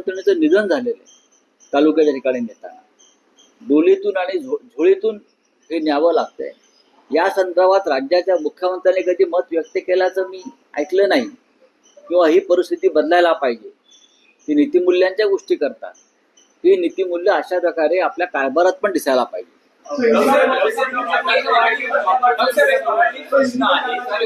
त्यांचं निधन झालेलं आहे तालुक्याच्या ठिकाणी नेताना डोलीतून आणि झोळीतून हे न्यावं लागतंय. या संदर्भात राज्याच्या मुख्यमंत्र्यांनी कधी मत व्यक्त केल्याचं मी ऐकलं नाही किंवा ही परिस्थिती बदलायला पाहिजे. ती नीतिमूल्यांच्या गोष्टी करतात. ही नीतिमूल्य अशा प्रकारे आपल्या कारभारात पण दिसायला पाहिजे.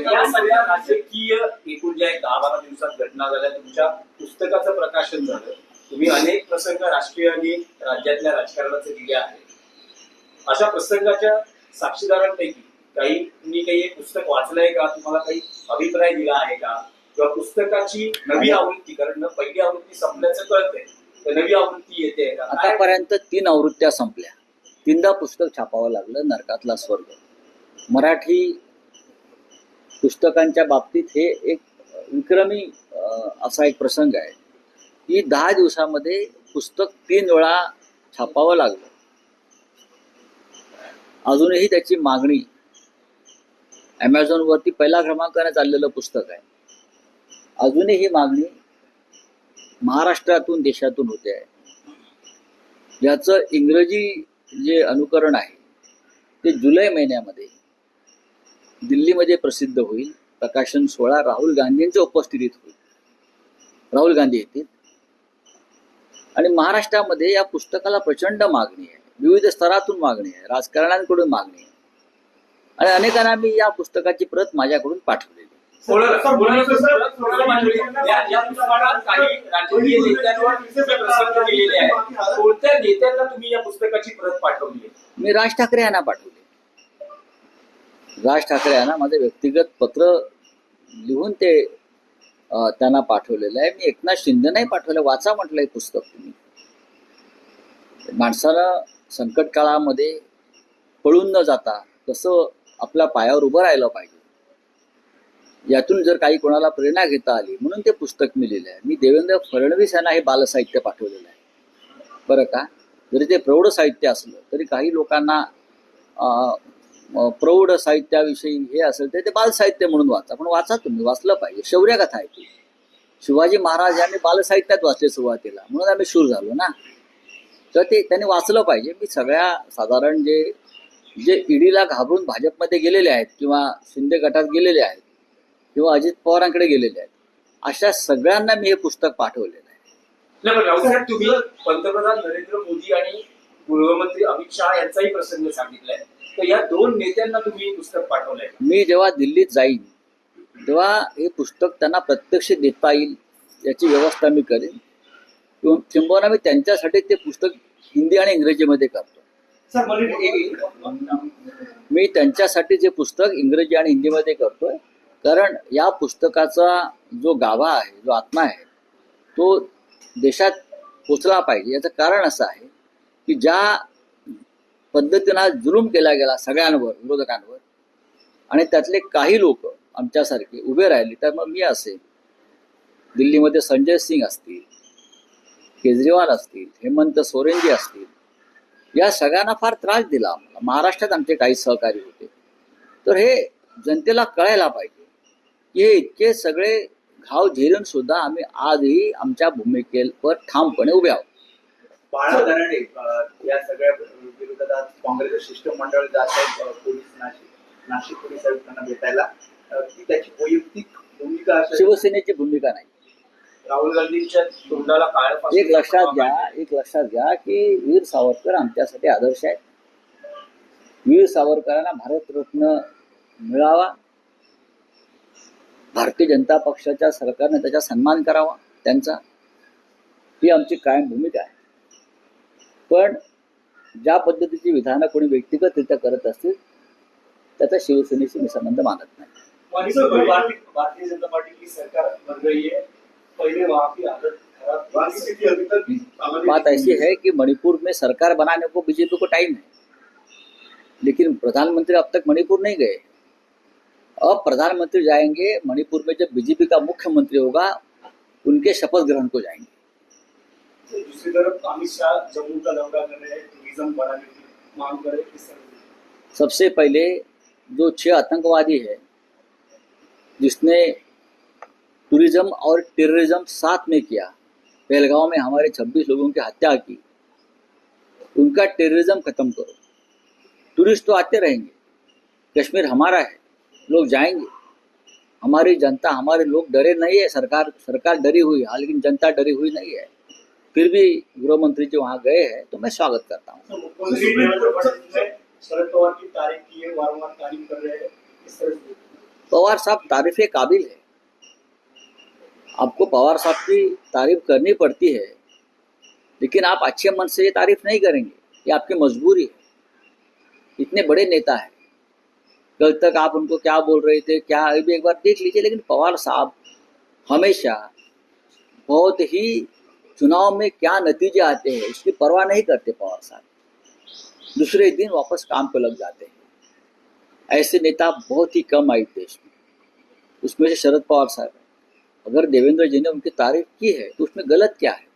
या सगळ्या राजकीय एकूण ज्या एक दहा बारा दिवसात घटना झाल्या तुमच्या पुस्तकाचं प्रकाशन झालं तुम्ही अनेक प्रसंग राष्ट्रीय आणि राज्यातल्या राजकारणाचे दिले आहेत अशा प्रसंगाच्या साक्षीदारांपैकी काही तुम्ही काही एक पुस्तक वाचलंय का तुम्हाला काही अभिप्राय दिला आहे का किंवा पुस्तकाची नवी आवृत्ती कारण पहिली आवृत्ती संपल्याचं कळतंय तर नवी आवृत्ती येते का आतापर्यंत तीन आवृत्त्या संपल्या. तीनदा पुस्तक छापावं लागलं नरकातला स्वर्ग. मराठी पुस्तकांच्या बाबतीत हे एक विक्रमी असा एक प्रसंग आहे. की दहा दिवसामध्ये पुस्तक तीन वेळा छापावं लागलं. अजूनही त्याची मागणी ॲमेझॉनवरती पहिला क्रमांकाने चाललेलं पुस्तक आहे. अजूनही ही मागणी महाराष्ट्रातून देशातून होते. आहे याचं इंग्रजी जे अनुकरण आहे ते जुलै महिन्यामध्ये दिल्लीमध्ये प्रसिद्ध होईल. प्रकाशन सोहळा राहुल गांधींच्या उपस्थितीत होईल. राहुल गांधी येतील. आणि महाराष्ट्रामध्ये या पुस्तकाला प्रचंड मागणी आहे. विविध स्तरातून मागणी आहे. राजकारण्यांकडून मागणी आहे. आणि अनेकांना मी या पुस्तकाची प्रत माझ्याकडून पाठवलेली कोणत्या नेत्यांना तुम्ही या पुस्तकाची प्रत पाठवली मी राज ठाकरे यांना पाठवले राज ठाकरे यांना माझं व्यक्तिगत पत्र लिहून ते त्यांना पाठवलेलं आहे. मी एकनाथ शिंदे नाही पाठवलं. वाचा म्हटलंय पुस्तक तुम्ही. माणसानं संकट काळामध्ये पळून न जाता कसं आपल्या पायावर उभं राहिलं पाहिजे. यातून जर काही कोणाला प्रेरणा घेता आली म्हणून ते पुस्तक मी लिहिलं आहे मी देवेंद्र फडणवीस यांना हे बालसाहित्य पाठवलेलं आहे. बरं का? जरी ते प्रौढ साहित्य असलं तरी काही लोकांना प्रौढ साहित्याविषयी हे असेल तर ते बालसाहित्य म्हणून वाचा. पण वाचा तुम्ही वाचलं पाहिजे. शौर्यकथा आहे ती. शिवाजी महाराज यांनी बालसाहित्यात वाचले सुरुवातीला. म्हणून आम्ही शूर झालो ना. तर ते त्यांनी वाचलं पाहिजे. मी सगळ्या साधारण जे जे ईडीला घाबरून भाजपमध्ये गेलेले आहेत किंवा शिंदे गटात गेलेले आहेत किंवा अजित पवारांकडे गेलेले आहेत. अशा सगळ्यांना मी हे पुस्तक पाठवलेलं आहे. नाही तुम्ही पंतप्रधान नरेंद्र मोदी आणि गृहमंत्री अमित शहा यांचाही प्रसंग सांगितलाय. तर या दोन नेत्यांना तुम्ही पुस्तक पाठवलंय? मी जेव्हा दिल्लीत जाईन तेव्हा हे पुस्तक त्यांना प्रत्यक्ष देता येईल याची व्यवस्था मी करेन. किंवा किंबहुना मी त्यांच्यासाठी ते पुस्तक हिंदी आणि इंग्रजीमध्ये करतो मी त्यांच्यासाठी जे पुस्तक इंग्रजी आणि हिंदीमध्ये करतोय कारण या पुस्तकाचा जो गाभा आहे जो आत्मा आहे तो देशात पोचला पाहिजे. याचं कारण असं आहे की ज्या पद्धतीनं जुलूम केला गेला सगळ्यांवर विरोधकांवर आणि त्यातले काही लोक आमच्यासारखे उभे राहिले तर मग मी असेल. दिल्लीमध्ये संजय सिंग असतील केजरीवाल असतील हेमंत सोरेनजी असतील या सगळ्यांना फार त्रास दिला आम्हाला. महाराष्ट्रात आमचे काही सहकारी होते. तर हे जनतेला कळायला पाहिजे. हे इतके सगळे घाव झेलून सुद्धा आम्ही आजही आमच्या भूमिकेवर ठामपणे उभे आहोत. बाळा दराडे या सगळ्या विरोधात आज काँग्रेसचं शिष्टमंडळ जात आहे पोलीस नाशिक नाशिक पोलीस आयुक्तांना भेटायला. ती त्याची वैयक्तिक भूमिका शिवसेनेची भूमिका नाही. राहुल गांधींच्या तोंडाला काळ एक लक्षात घ्या एक लक्षात घ्या की वीर सावरकर आमच्यासाठी आदर्श आहेत. वीर सावरकरांना भारतरत्न मिळावा. भारतीय जनता पक्षाच्या सरकारने त्याचा सन्मान करावा त्यांचा. ही आमची कायम भूमिका आहे. पण ज्या पद्धतीची विधानं कोणी व्यक्तिगतरित्या करत असतील त्याचा शिवसेनेशी मी संबंध मानत नाही. भारतीय जनता पार्टी की सरकार बन रही है. पहले वहाँ की हालत खराब थी। स्थिति अभी तक सामान्य बात ऐसी है कि मणिपुर में सरकार बनाने को बीजेपी को टाइम है लेकिन प्रधानमंत्री अब तक मणिपुर नहीं गए। अब प्रधानमंत्री जाएँगे मणिपुर में जब बीजेपी का मुख्यमंत्री होगा उनके शपथ ग्रहण को जाएँगे। दूसरी तरफ़ अमित शाह जम्मू का दौरा कर रहे हैं टूरिज़्म बढ़ाने की मांग कर रहे किस तरह से? सबसे पहले जो छह आतंकवादी है जिसने टूरिज़्म और टेररिज्म साथ में किया पहलगांव में हमारे 26 लोगों की हत्या की उनका टेररिज्म खत्म करो। टूरिस्ट तो आते रहेंगे कश्मीर हमारा है। लोग जाएँगे। हमारी जनता हमारे लोग डरे नहीं है सरकार सरकार डरी हुई है लेकिन जनता डरी हुई नहीं है। फिर भी गृह मंत्री जी वहाँ गए हैं तो मैं स्वागत करता हूँ। शरद पवार की तारीफ़ की है वारंवार तारीफ़ कर रहे हैं इस तरह से। पवार साहब तारीफ़ के काबिल है। आपको पवार साहब की तारीफ़ करनी पड़ती है लेकिन आप अच्छे मन से ये तारीफ़ नहीं करेंगे। ये आपकी मजबूरी है। इतने बड़े नेता हैं। कल तक आप उनको क्या बोल रहे थे, क्या अभी एक बार देख लीजिए। लेकिन पवार साहब हमेशा बहुत ही चुनाव में क्या नतीजे आते हैं उसकी परवाह नहीं करते पवार साहब। दूसरे दिन वापस काम पे लग जाते हैं। ऐसे नेता बहुत ही कम आए देश में उसमें से शरद पवार साहब अगर देवेंद्र जी ने उनकी तारीफ़ की है तो उसमें गलत क्या है?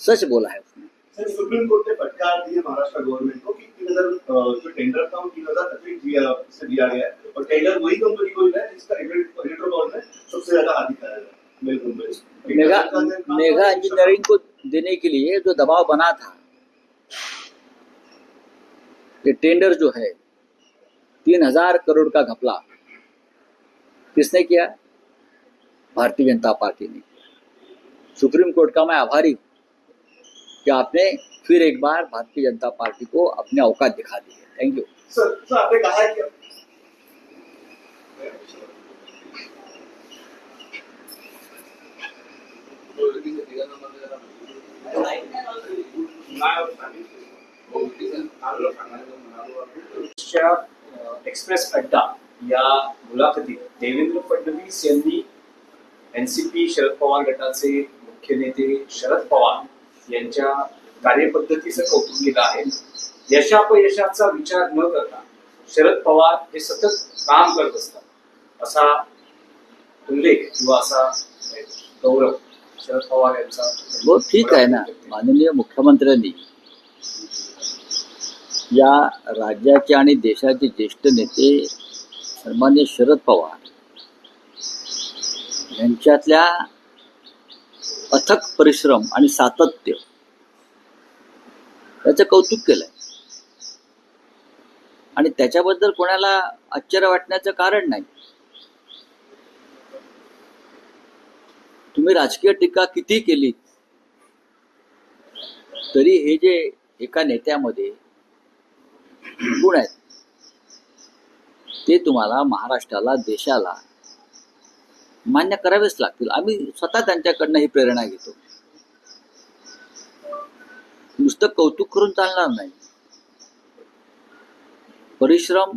सच बोला है उसने। सुप्रीम कोर्ट ने फटकार दी है महाराष्ट्र गवर्नमेंट को कि तीन हज़ार जो टेंडर था वो तीन हज़ार अतिरिक्त दिया से दिया गया है। और टेंडर वही कंपनी को मिला है जिसका रेगुलेटर बोर्ड ने सबसे ज़्यादा अधिकार है मेगा मेगा इंजीनियरिंग को देने के लिए जो दबाव बना था ये टेंडर जो है तीन हज़ार करोड़ का घपला किसने किया? भारतीय जनता पार्टी ने। सुप्रीम कोर्ट का मैं आभारी हूँ। कि आपने फिर एक बार भारतीय जनता पार्टी को अपने औकात दिखा दी है थैंक यू सर सर आपने कहा है कि एक्सप्रेस अड्डा या मुलाखतीत देवेंद्र फडणवीस यांनी एनसीपी शरद पवार गटाचे मुख्य नेते शरद पवार यांच्या कार्यपद्धतीचं कौतुक केलं आहे. यशापयशाचा विचार न करता शरद पवार हे सतत काम करत असतात. असा उल्लेख किंवा असा गौरव शरद पवार यांचा वो ठीक आहे ना. माननीय मुख्यमंत्र्यांनी या राज्याचे आणि देशाचे ज्येष्ठ नेते सन्मान्य शरद पवार यांच्यातल्या अथक परिश्रम आणि सातत्य याचं कौतुक केलंय. आणि त्याच्याबद्दल कोणाला आश्चर्य वाटण्याचं कारण नाही. तुम्ही राजकीय टीका किती केली तरी हे जे एका नेत्यामध्ये गुण आहेत ते तुम्हाला महाराष्ट्राला देशाला मान्य करावेच लागतील. आम्ही स्वतः त्यांच्याकडनं ही प्रेरणा घेतो. नुसतं कौतुक करून चालणार नाही. परिश्रम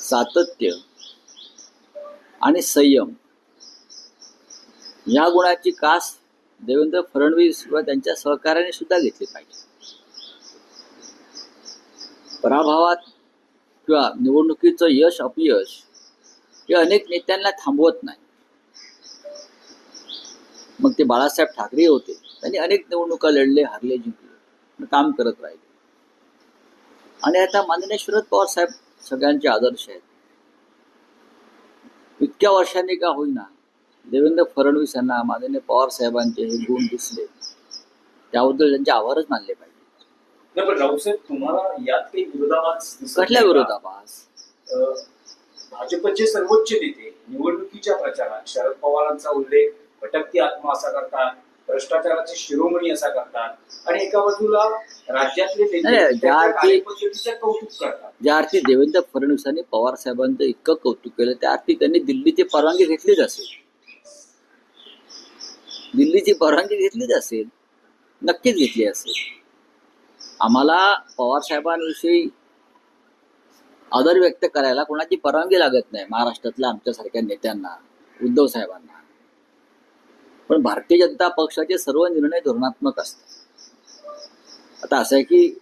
सातत्य आणि संयम या गुणाची कास देवेंद्र फडणवीस व त्यांच्या सहकार्याने सुद्धा घेतली पाहिजे. पराभवात किंवा निवडणुकीचं यश अपयश हे अनेक नेत्यांना थांबवत नाही. मग ते बाळासाहेब ठाकरे होते. त्यांनी अनेक निवडणुका लढले हारले जिंकले. काम करत राहिले. आणि आता माननीय शरद पवार साहेब सगळ्यांचे आदर्श आहेत. इतक्या वर्षांनी का होईना देवेंद्र फडणवीस यांना माननीय पवार साहेबांचे हे गुण दिसले. त्याबद्दल त्यांचे आभारच मानले पाहिजे. कुठल्या? विरोधाभास भाजपचे सर्वोच्च नेते निवडणुकीच्या प्रचारात शरद पवारांचा उल्लेख भटकती आत्मा असा करतात भ्रष्टाचाराचे शिरोमणी असा करतात आणि एका बाजूला राज्यातले कौतुक करतात. ज्या अर्थी देवेंद्र फडणवीसांनी पवार साहेबांचं इतकं कौतुक केलं त्या अर्थी त्यांनी दिल्लीची परवानगी घेतलीच असेल. दिल्लीची परवानगी घेतलीच असेल नक्कीच घेतली असेल. आम्हाला पवार साहेबांविषयी आदर व्यक्त करायला कोणाची परवानगी लागत नाही महाराष्ट्रातल्या आमच्यासारख्या नेत्यांना उद्धव साहेबांना. पण भारतीय जनता पक्षाचे सर्व निर्णय धोरणात्मक असतात. आता असं आहे की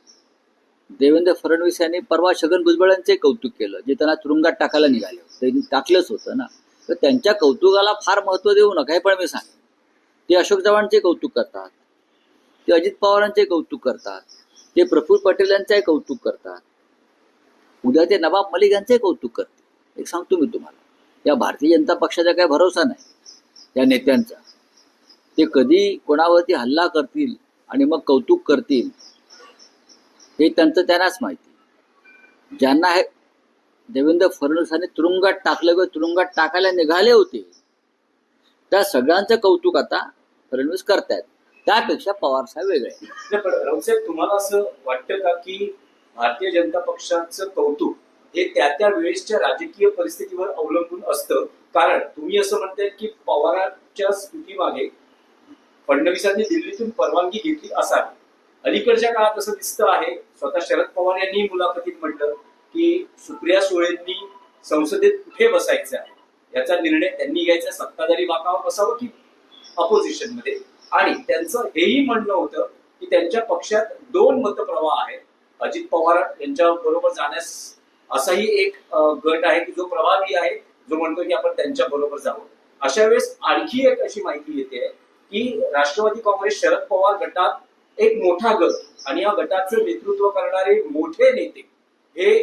देवेंद्र फडणवीस यांनी परवा छगन भुजबळांचे कौतुक केलं जे त्यांना तुरुंगात टाकायला निघाले त्यांनी टाकलंच होतं ना. तर त्यांच्या कौतुकाला फार महत्त्व देऊ नका हे पण मी सांगेन. ते अशोक चव्हाणचे कौतुक करतात. ते अजित पवारांचे कौतुक करतात. ते प्रफुल्ल पटेल यांचे कौतुक करतात. उद्या ते नवाब मलिक यांचे कौतुक करते. एक सांगतो मी तुम्हाला. या भारतीय जनता पक्षाचा काही भरोसा नाही. या नेत्यांचा. ते कधी कोणावरती हल्ला करतील आणि मग कौतुक करतील हे त्यांचं त्यांनाच माहिती. ज्यांना हे देवेंद्र फडणवीसांनी तुरुंगात टाकलं किंवा तुरुंगात टाकायला निघाले होते त्या सगळ्यांचं कौतुक आता फडणवीस करतायत. त्यापेक्षा पवार साहेब वेगळे तुम्हाला असं वाटतं का की भारतीय जनता पक्षाचं कौतुक हे त्या त्या वेळेसच्या राजकीय परिस्थितीवर अवलंबून असतं. कारण तुम्ही असं म्हणताय की पवारांच्या स्थितीमागे फडणवीसांनी दिल्लीतून परवानगी घेतली असावी. अलीकडच्या काळात असं दिसतं आहे स्वतः शरद पवार यांनी मुलाखतीत म्हटलं की सुप्रिया सुळेंनी संसदेत कुठे बसायचं आहे? याचा निर्णय त्यांनी घ्यायचा सत्ताधारी बाकावर बसावं की अपोजिशनमध्ये? आणि त्यांचं हेही म्हणणं होतं की त्यांच्या पक्षात दोन मतप्रवाह आहेत. अजित पवार यांच्या बरोबर जाण्यास असाही एक गट आहे की जो प्रभावी आहे जो म्हणतो की आपण त्यांच्या बरोबर जावं. अशा वेळेस आणखी एक अशी माहिती येते की राष्ट्रवादी काँग्रेस शरद पवार गटात एक मोठा गट आणि या गटाचं नेतृत्व करणारे मोठे नेते हे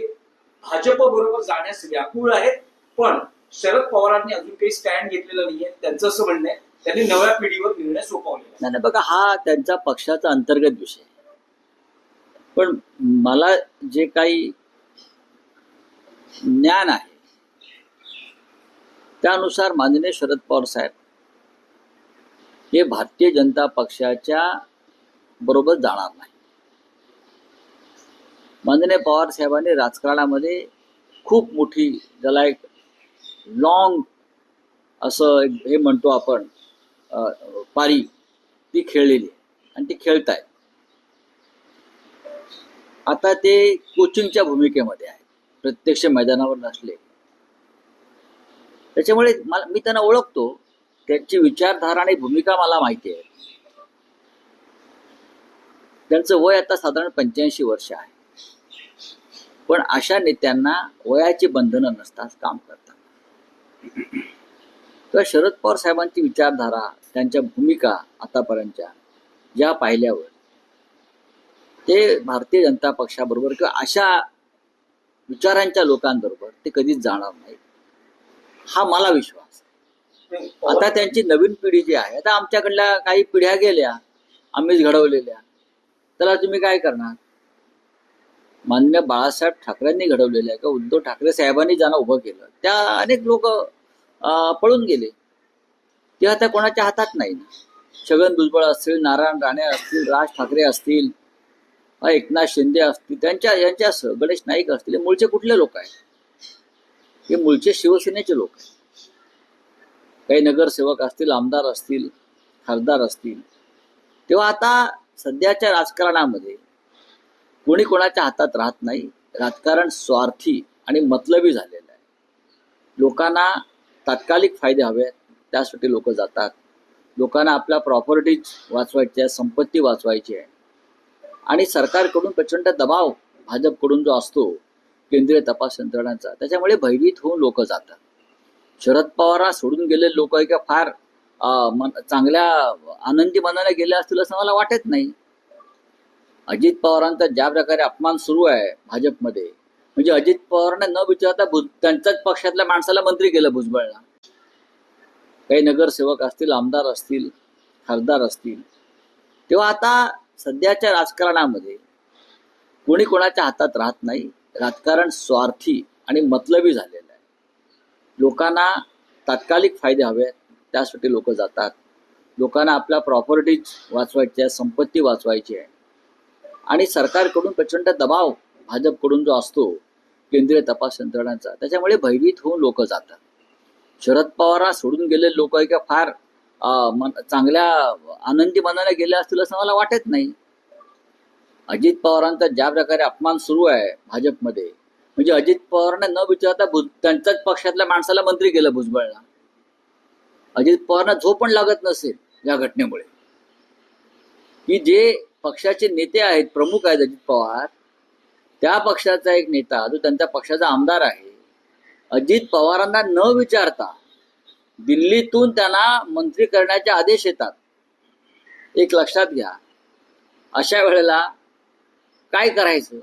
भाजप बरोबर जाण्यास व्याकुळ आहेत पण शरद पवारांनी अजून काही स्टँड घेतलेलं नाहीये. त्यांचं असं म्हणणं आहे. त्यांनी नव्या पिढीवर निर्णय सोपवलेला नाही बघा हा त्यांचा पक्षाचा अंतर्गत विषय आहे. पण मला जे काही ज्ञान आहे त्यानुसार माननीय शरद पवार साहेब हे भारतीय जनता पक्षाच्या बरोबर जाणार नाही. माननीय पवार साहेबांनी राजकारणामध्ये खूप मोठी ज्याला एक लॉंग असं हे म्हणतो आपण पारी ती खेळलेली आहे आणि ती खेळतायत. आता ते कोचिंगच्या भूमिकेमध्ये आहेत. प्रत्यक्ष मैदानावर नसले. त्याच्यामुळे मला मी त्यांना ओळखतो. त्यांची विचारधारा आणि भूमिका मला माहिती आहे. त्यांचं वय आता साधारण पंच्याऐंशी वर्ष आहे. पण अशा नेत्यांना वयाची बंधनं नसतात काम करतात. तर शरद पवार साहेबांची विचारधारा त्यांच्या भूमिका आतापर्यंतच्या ज्या पाहिल्यावर ते भारतीय जनता पक्षाबरोबर किंवा अशा विचारांच्या लोकांबरोबर ते कधीच जाणार नाही. हा मला विश्वास आता त्यांची नवीन पिढी जी आहे आता आमच्याकडल्या काही पिढ्या गेल्या आम्हीच घडवलेल्या. त्याला तुम्ही काय करणार? मान्य बाळासाहेब ठाकरेंनी घडवलेल्या किंवा उद्धव ठाकरे साहेबांनी ज्यांना उभं केलं त्या अनेक लोक पळून गेले. ते आता कोणाच्या हातात नाही छगन भुजबळ असतील नारायण राणे असतील राज ठाकरे असतील एकनाथ शिंदे असतील त्यांच्या यांच्यासह गणेश नाईक असतील हे मूळचे कुठले लोक आहेत? हे मूळचे शिवसेनेचे लोक आहेत. काही नगरसेवक असतील आमदार असतील खासदार असतील. तेव्हा आता सध्याच्या राजकारणामध्ये कोणी कोणाच्या हातात राहत नाही. राजकारण स्वार्थी आणि मतलबी झालेलं आहे. लोकांना तात्कालिक फायदे हवे आहेत त्यासाठी लोक जातात. लोकांना आपल्या प्रॉपर्टीज वाचवायच्या संपत्ती वाचवायची आहे. आणि सरकारकडून प्रचंड दबाव भाजपकडून जो असतो केंद्रीय तपास यंत्रणांचा. त्याच्यामुळे भयभीत होऊन लोक जातात. शरद पवारांना सोडून गेलेले लोक एका फार मन- चांगल्या आनंदी मनाने गेले असतील असं मला वाटत नाही. अजित पवारांचा ज्या प्रकारे अपमान सुरू आहे भाजपमध्ये म्हणजे अजित पवारांना न विचारता भुज त्यांच्याच पक्षातल्या माणसाला मंत्री केलं भुजबळला. काही नगरसेवक असतील आमदार असतील खासदार असतील. तेव्हा आता सध्याच्या राजकारणामध्ये कोणी कोणाच्या हातात राहत नाही. राजकारण स्वार्थी आणि मतलबी झालेलं आहे. लोकांना तात्कालिक फायदे हवे आहेत. त्यासाठी लोक जातात. लोकांना आपल्या प्रॉपर्टीज वाचवायच्या संपत्ती वाचवायची आहे. आणि सरकारकडून प्रचंड दबाव भाजपकडून जो असतो केंद्रीय तपास यंत्रणांचा त्याच्यामुळे भयभीत होऊन लोक जातात. शरद पवारांना सोडून गेलेले लोक किंवा फार चांगल्या आनंदी मनाने गेले असतील असं मला वाटत नाही. अजित पवारांचा ज्या प्रकारे अपमान सुरू आहे भाजपमध्ये म्हणजे अजित पवारांना न विचारता भुज त्यांच्याच पक्षातल्या माणसाला मंत्री केलं भुजबळला. अजित पवारांना झोप पण लागत नसेल या घटनेमुळे. की जे पक्षाचे नेते आहेत प्रमुख आहेत अजित पवार त्या पक्षाचा एक नेता जो त्यांच्या पक्षाचा आमदार आहे अजित पवारांना न विचारता दिल्लीतून त्यांना मंत्री करण्याचे आदेश येतात. एक लक्षात घ्या. अशा वेळेला काय करायचं?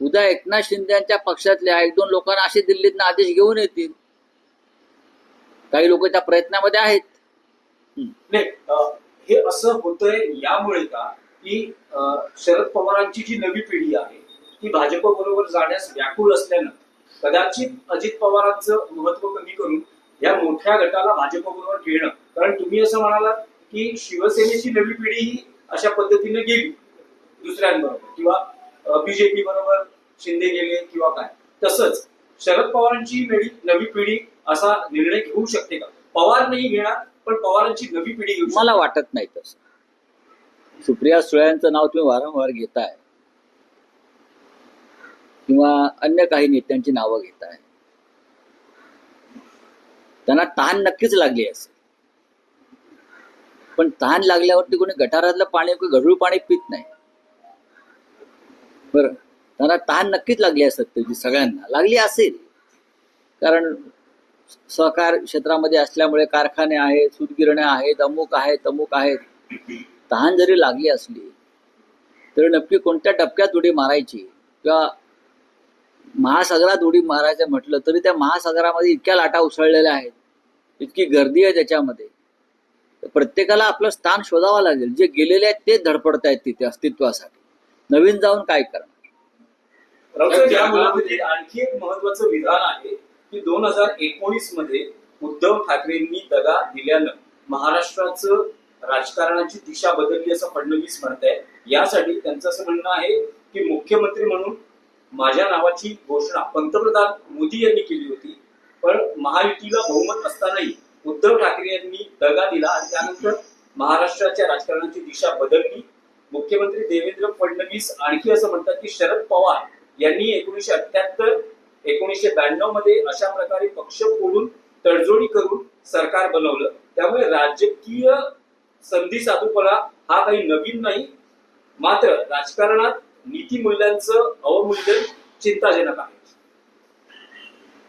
उद्या एकनाथ शिंदेच्या पक्षातल्या एक दोन लोकांना असे दिल्लीतनं आदेश घेऊन येतील. काही लोक त्या प्रयत्नामध्ये आहेत. हे. असं होतंय यामुळे का? की शरद पवारांची जी नवी पिढी आहे ती भाजप बरोबर जाण्यास व्याकुळ असल्यानं कदाचित अजित पवारांचं महत्त्व कमी करून या मोठ्या गटाला भाजपबरोबर घेणं. कारण तुम्ही असं म्हणालात की शिवसेनेची नवी पिढी ही अशा पद्धतीने गेली. दुसऱ्यांबरोबर. किंवा बीजेपी बरोबर शिंदे गेले किंवा काय. तसंच शरद पवारांची नवी नवी पिढी असा निर्णय घेऊ शकते का? पवार नाही घेणार पण पवारांची नवी पिढी घेऊ मला वाटत नाही तसं. सुप्रिया सुळ्यांचं नाव तुम्ही वारंवार घेताय. किंवा अन्य काही नेत्यांची नावं घेताय. त्यांना तहान नक्कीच लागली असेल. पण तहान लागल्यावरती कोणी गटारातलं पाणी किंवा गढूळ पाणी पित नाही. बरं त्यांना तहान नक्कीच लागली असतात त्याची सगळ्यांना. लागली असेल. कारण सहकार क्षेत्रामध्ये असल्यामुळे कारखाने आहेत सूतगिरण्या आहेत अमुक आहेत अमुक आहेत. तहान जरी लागली असली तरी नक्की कोणत्या टप्प्यात उडी मारायची? किंवा महासागरात उडी मारायचं म्हटलं तरी त्या महासागरामध्ये इतक्या लाटा उसळलेल्या आहेत. इतकी गर्दी आहे त्याच्यामध्ये. प्रत्येकाला आपलं स्थान शोधावं लागेल. जे गेलेले आहेत ते धडपडत आहेत तिथे अस्तित्वासाठी. नवीन जाऊन काय करणार? आणखी एक महत्वाचं विधान आहे की दोन हजार एकोणीसमध्ये उद्धव ठाकरेंनी दगा दिल्यानं महाराष्ट्राचं राजकारणाची दिशा बदलली असं फडणवीस म्हणताय यासाठी त्यांचं असं म्हणणं आहे की मुख्यमंत्री म्हणून माझ्या नावाची घोषणा पंतप्रधान मोदी यांनी केली होती. पण महायुतीला बहुमत असतानाही उद्धव ठाकरे यांनी दगा दिला आणि त्यानंतर महाराष्ट्राच्या राजकारणाची दिशा बदलली. मुख्यमंत्री देवेंद्र फडणवीस आणखी असं म्हणतात की शरद पवार यांनी एकोणीशे अठ्याहत्तर एकोणीशे ब्याण्णवमध्ये अशा प्रकारे पक्ष फोडून तडजोडी करून सरकार बनवलं. त्यामुळे राजकीय संधी साधूपणा हा काही नवीन नाही. मात्र राजकारणात नीतिमूल्यांचं अवमूल्यन चिंताजनक आहे.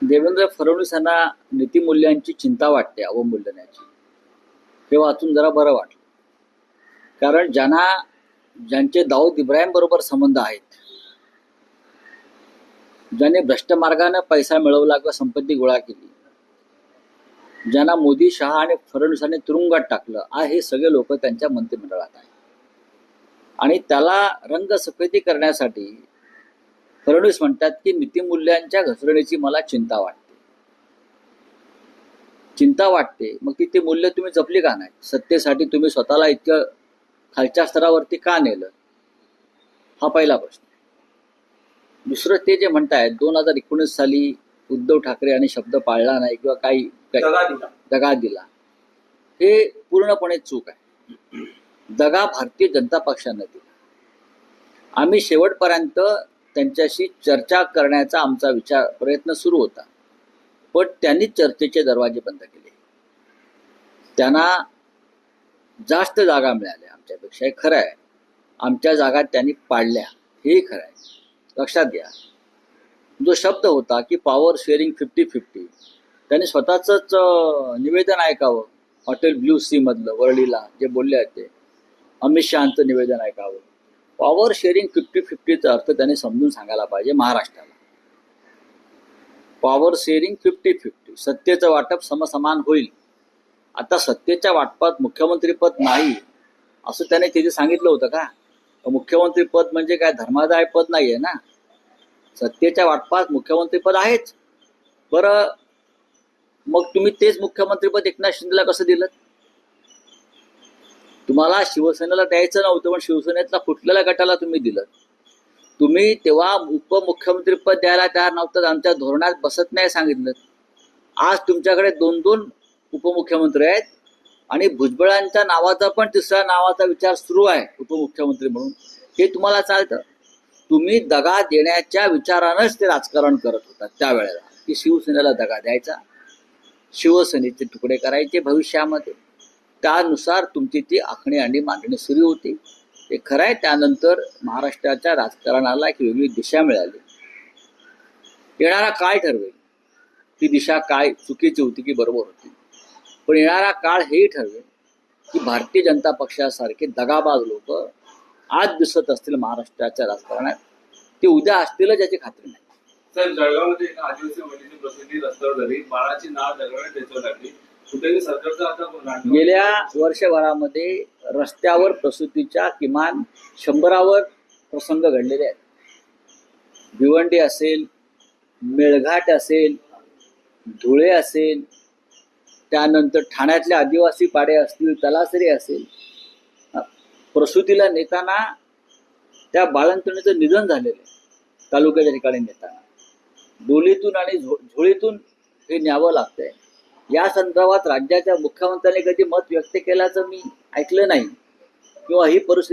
देवेंद्र फडणवीस यांना नीतिमूल्यांची चिंता वाटते अवमूल्यनाची. हे वाचून जरा बरं वाटलं. कारण ज्यांना ज्यांचे दाऊद इब्राहिम बरोबर संबंध आहेत ज्याने भ्रष्ट मार्गाने पैसा मिळवला किंवा संपत्ती गोळा केली ज्यांना मोदी शहा आणि फडणवीसांनी तुरुंगात टाकलं आहे हे सगळे लोक त्यांच्या मंत्रिमंडळात आहेत. आणि त्याला रंगसफेदी करण्यासाठी फडणवीस म्हणतात की नीतिमूल्यांच्या घसरणीची मला चिंता वाटते. चिंता वाटते. मग ती ती मूल्य तुम्ही जपली का नाही? सत्तेसाठी तुम्ही स्वतःला इतकं खालच्या स्तरावरती का नेलं? हा पहिला प्रश्न. दुसरं ते जे म्हणतायत दोन हजार एकोणीस साली उद्धव ठाकरे यांनी शब्द पाळला नाही किंवा काही दगा दिला. हे पूर्णपणे चूक आहे. दगा भारतीय जनता पक्षानं दिला. आम्ही शेवटपर्यंत त्यांच्याशी चर्चा करण्याचा आमचा विचार प्रयत्न सुरू होता. पण त्यांनी चर्चेचे दरवाजे बंद केले. त्यांना जास्त जागा मिळाल्या आमच्यापेक्षा हे खरं आहे. आमच्या जागा त्यांनी पाडल्या हेही खरं आहे. लक्षात घ्या. जो शब्द होता की पॉवर शेअरिंग फिफ्टी फिफ्टी त्यांनी स्वतःच निवेदन ऐकावं. हॉटेल ब्ल्यू सी मधलं वर्लीला जे बोलले आहेत ते अमित शहाचं निवेदन ऐकावं. पॉवर शेअरिंग फिफ्टी फिफ्टीचा अर्थ त्यांनी समजून सांगायला पाहिजे महाराष्ट्राला. पॉवर शेअरिंग फिफ्टी फिफ्टी सत्तेचं वाटप समसमान होईल. आता सत्तेच्या वाटपात मुख्यमंत्रीपद नाही असं त्याने तिथे सांगितलं होतं का? मुख्यमंत्रीपद म्हणजे काय? धर्मादाय पद नाही आहे ना? सत्तेच्या वाटपात मुख्यमंत्रीपद आहेच. बरं मग तुम्ही तेच मुख्यमंत्रीपद एकनाथ शिंदेला कसं दिलं? तुम्हाला शिवसेनेला द्यायचं नव्हतं पण शिवसेनेतला फुटलेल्या गटाला तुम्ही दिलं. तुम्ही तेव्हा उपमुख्यमंत्रीपद द्यायला तयार नव्हतं आमच्या धोरणात बसत नाही सांगितलं. आज तुमच्याकडे दोन दोन उपमुख्यमंत्री आहेत आणि भुजबळांच्या नावाचा पण तिसऱ्या नावाचा विचार सुरू आहे उपमुख्यमंत्री म्हणून. हे तुम्हाला चालतं. तुम्ही दगा देण्याच्या विचारानंच ते राजकारण करत होता त्यावेळेला की शिवसेनेला दगा द्यायचा शिवसेनेचे तुकडे करायचे भविष्यामध्ये. त्यानुसार तुमची ती आखणी आणि मांडणी सुरू होती. ते खरं आहे त्यानंतर महाराष्ट्राच्या राजकारणाला एक वेगळी दिशा मिळाली. येणारा काळ ठरवेल. ती दिशा काय चुकीची होती की बरोबर होती? पण येणारा काळ हेही ठरवेल की भारतीय जनता पक्षासारखे दगाबाज लोक आज दिसत असतील महाराष्ट्राच्या राजकारणात. ते उद्या असतीलच याची खात्री नाही. सर जळगावमध्ये एका आदिवासी महिलेची प्रसिद्धी रस्त्यावर झाली. बाळाची नाळ दरवळ्यात लागली गेल्या वर्षभरामध्ये रस्त्यावर प्रसूतीच्या किमान शंभरावर प्रसंग घडलेले आहेत. भिवंडी असेल मेळघाट असेल धुळे असेल त्यानंतर ठाण्यातले आदिवासी पाडे असतील तलासरी असेल प्रसूतीला नेताना त्या बाळंतणीचं निधन झालेलं आहे तालुक्याच्या ठिकाणी नेताना. डोलीतून आणि झो झोळीतून हे न्यावं लागतंय. या संदर्भात राज्याच्या मुख्यमंत्र्यांनी कधी मत व्यक्त केल्याचं मी ऐकलं नाही. किंवा ही परिस्थिती